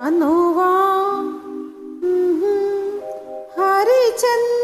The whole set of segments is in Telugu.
അനുവാ ഹരിചന്ദ്ര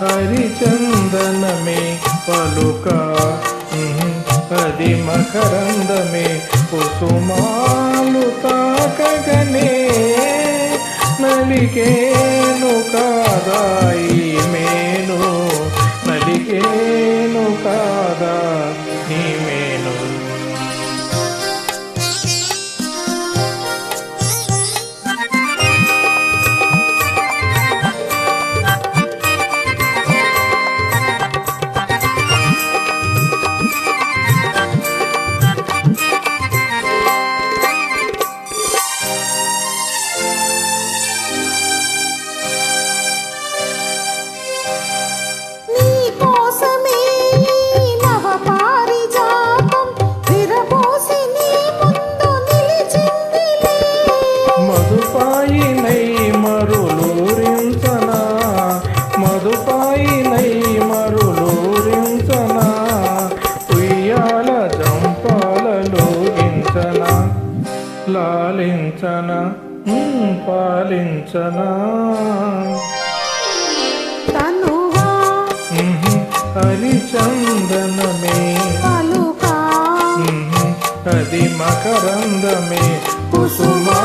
హరిచందనమే పలుక. అది మకరందమే. కుసుమాలు తాకగనే నలికేను కాదాయి. పాలించన? పాలించన? తనువా హరిచందనమే అది మకరందమే. కుసుమా